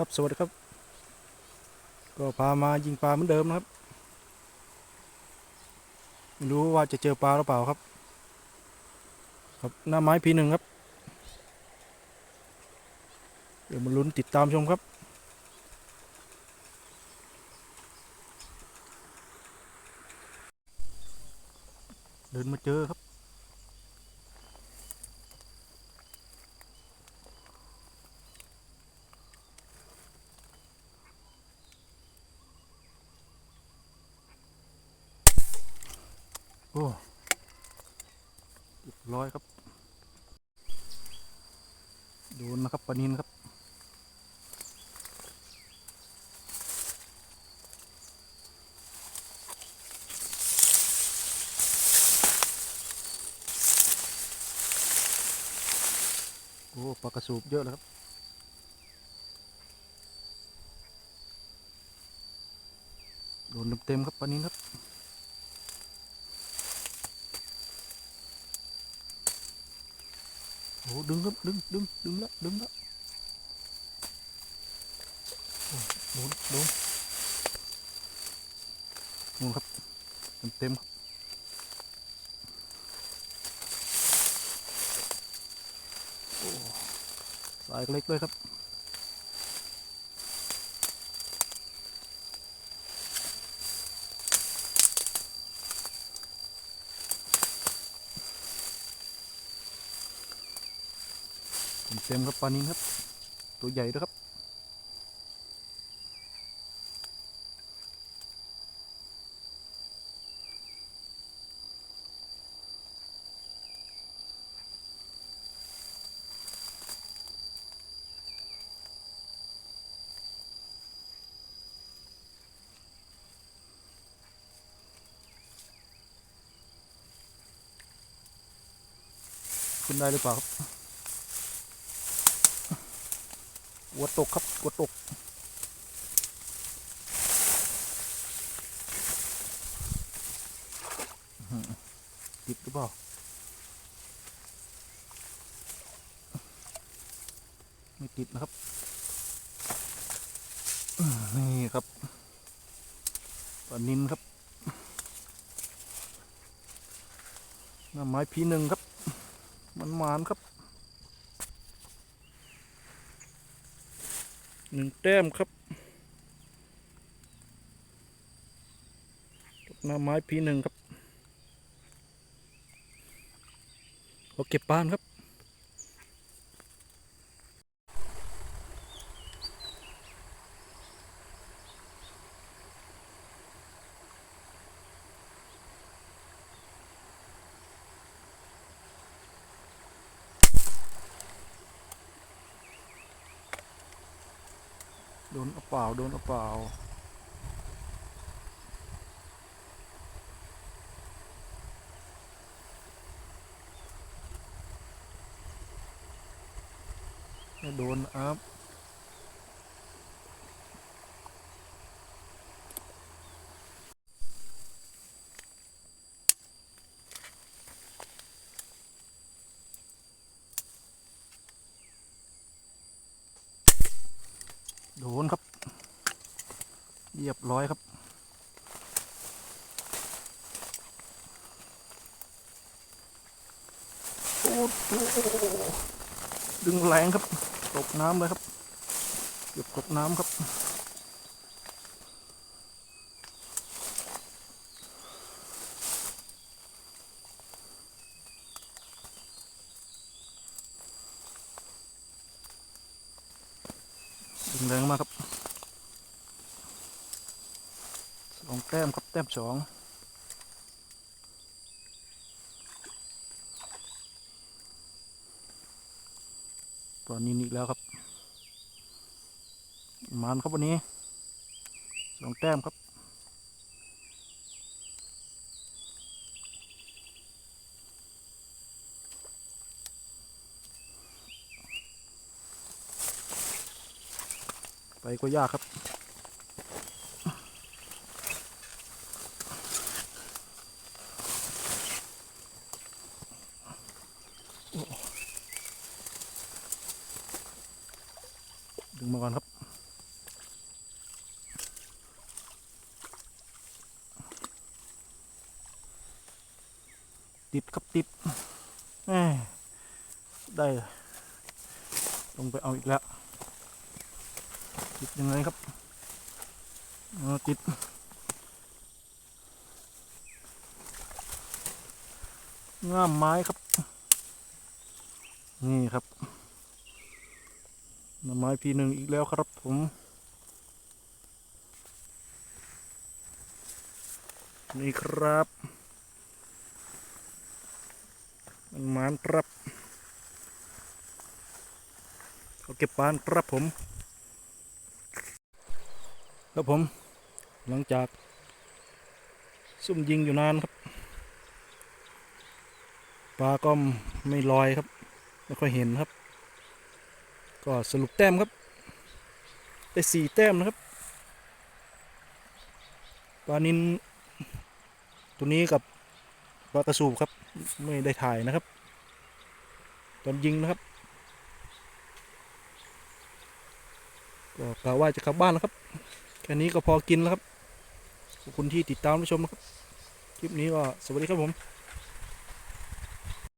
ครับสวัสดีครับ ก็พามายิงปลาเหมือนเดิมนะครับ ไม่รู้ว่าจะเจอปลาหรือเปล่าครับ ครับหน้าไม้พีหนึ่งครับ เดี๋ยวมาลุ้นติดตามชมครับเดินมาเจอครับ อ้เรียบร้อยครับ โดนนะครับปลานินครับ โอ้ปลากระสูบเยอะเลยครับโดนเต็มๆครับปลานินครับ โอ้ดึงครับดึงดึงดึงแล้วดึงแล้วโอ้ดนโดนนู่นครับเต็มเต็มครับโอ้สายเล็กด้วยครับ เต็มครับปลานินครับ ตัวใหญ่ด้วยครับ ขึ้นได้หรือเปล่าครับ หัวตกครับหัวตกติดหรือเปล่าไม่ติดนะครับ นี่ครับปลานินครับหน้าไม้พีหนึ่งครับ มันหมานครับ หนึ่งแต้มครับหน้าไม้พีหนึ่งครับเราเก็บปานครับ ดนเอาเปล่าโดนเอาเปล่าไม่โดนอัพโดนครับ เรียบร้อยครับ โอ้โหดึงแรงครับ ตกน้ำเลยครับเกือบตกน้ำครับดึงแรงมากครับ ส องแต้มครับแต้มสองตอนนี้อีกแล้วครับ มันครับวันนี้สองแต้มครับไปก็ยากครับ งมาก่อนครับ ติดครับติดได้ลงไปเอาอีกแล้ว ติดยังไงครับติดง่ามไม้ครับ นี่ครับ หน่อไม้พีหนึ่งอีกแล้วครับผมนี่ครับมันมานครับเขาเก็บปานครับผม ครับผม หลังจาก ซุ่มยิงอยู่นานครับ ปลาก็ไม่ลอยครับ ไม่ค่อยเห็นครับ ก็สรุปแต้มครับ ได้สี่แต้มนะครับปลานินตัวนี้กับปลากระสูบครับ ไม่ได้ถ่ายนะครับ ตอนยิงนะครับก็กะว่าจะกลับบ้านแล้วครับ แค่นี้ก็พอกินแล้วครับ ขอบคุณที่ติดตามรับชมนะครับ คลิปนี้ก็สวัสดีครับผม